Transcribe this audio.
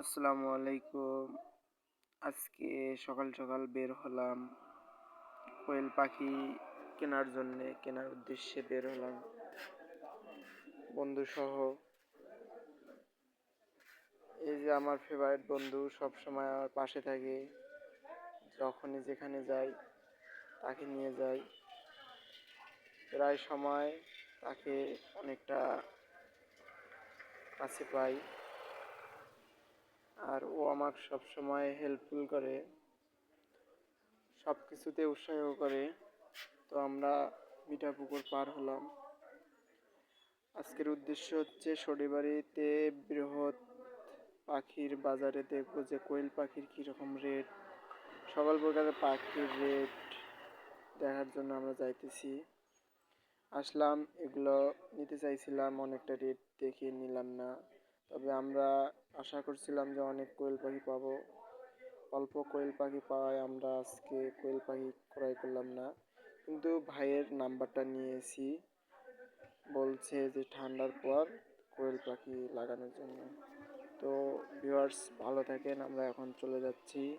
আসসালামু আলাইকুম। আজকে সকাল সকাল বের হলাম। কোয়েল পাখি কেনার জন্যে, কেনার উদ্দেশ্যে বের হলাম। বন্ধু সহ এই যে আমার ফেভারিট বন্ধু সব সময় আমার পাশে থাকে। যখনই যেখানে যাই, তাকে নিয়ে যাই। প্রায় সময় তাকে অনেকটা কাছে পাই। আর ও আমাকে সবসময় হেল্পফুল করে সব কিছুতে উৎসাহ করে। তো আমরা মিঠা পুকুর পার হলাম। আজকের উদ্দেশ্য হচ্ছে শনিবাড়িতে বৃহৎ পাখির বাজারে দেখব যে কোয়েল পাখির কীরকম রেট। সকল প্রকারের পাখির রেট দেখার জন্য আমরা যাইতেছি। আসলাম, এগুলো নিতে চাইছিলাম, অনেকটা রেট দেখে নিলাম না। তবে আমরা আশা করছিলাম যে অনেক কোয়েল পাখি পাবো। অল্প কোয়েল পাখি পাওয়ায় আমরা আজকে কোয়েল পাখি ক্রয় করলাম না। কিন্তু ভাইয়ের নাম্বারটা নিয়েছি। বলছে যে ঠান্ডার পর কোয়েল পাখি লাগানোর জন্য। তো ভিউয়ার্স ভালো থাকেন, আমরা এখন চলে যাচ্ছি।